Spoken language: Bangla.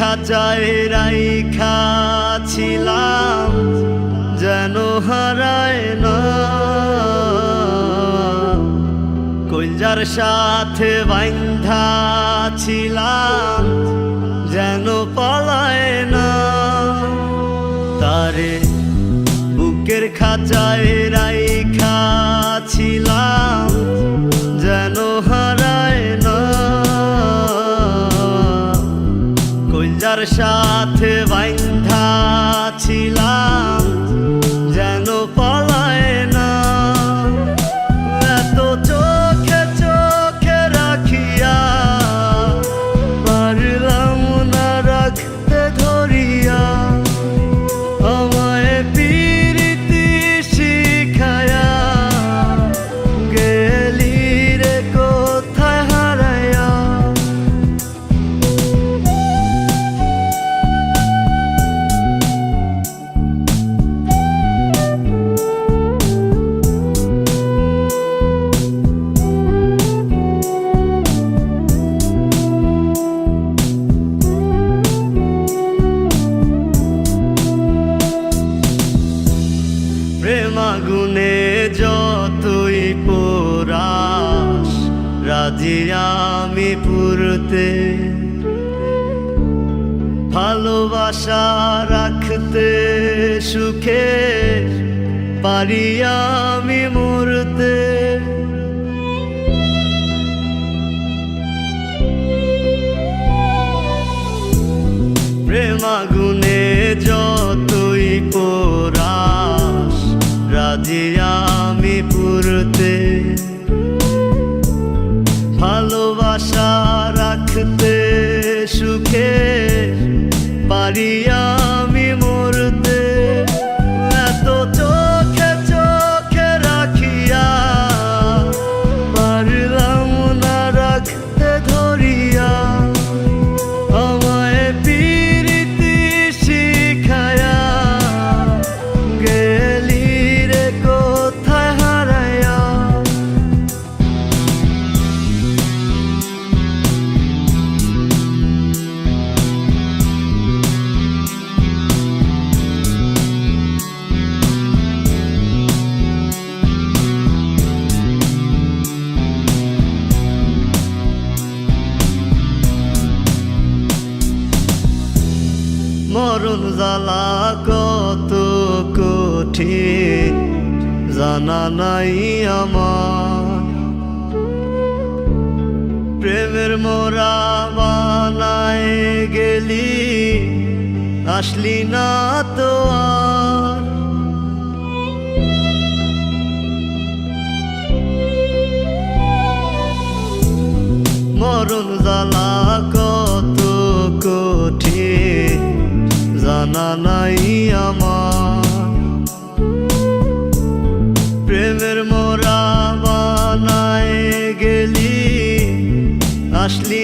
খাঁচায় রাইখা ছিলাম, যেন হারায় না। কইজার সাথে বাইন্ধা ছিলাম, যেন পালায় না। তারে বুকের খাঁচায় রাইখা ছিলাম কইজার সাথে বাইন্ধা ছিলাম। রাজি আমি পুরতে ভালোবাসা রাখতে সুখে পারি আমি মরতে। প্রেমাগুনে যতই পোরাস রাজি সুখে মরণ জ্বালা কত কঠিন, জানা নাই আমার। প্রেমের মোরা বানায় গেলি, আসলি না তো আর। মরণ জ্বালা জানা নাই আমার। প্রেমের মোরা বানায় গেলি আসলি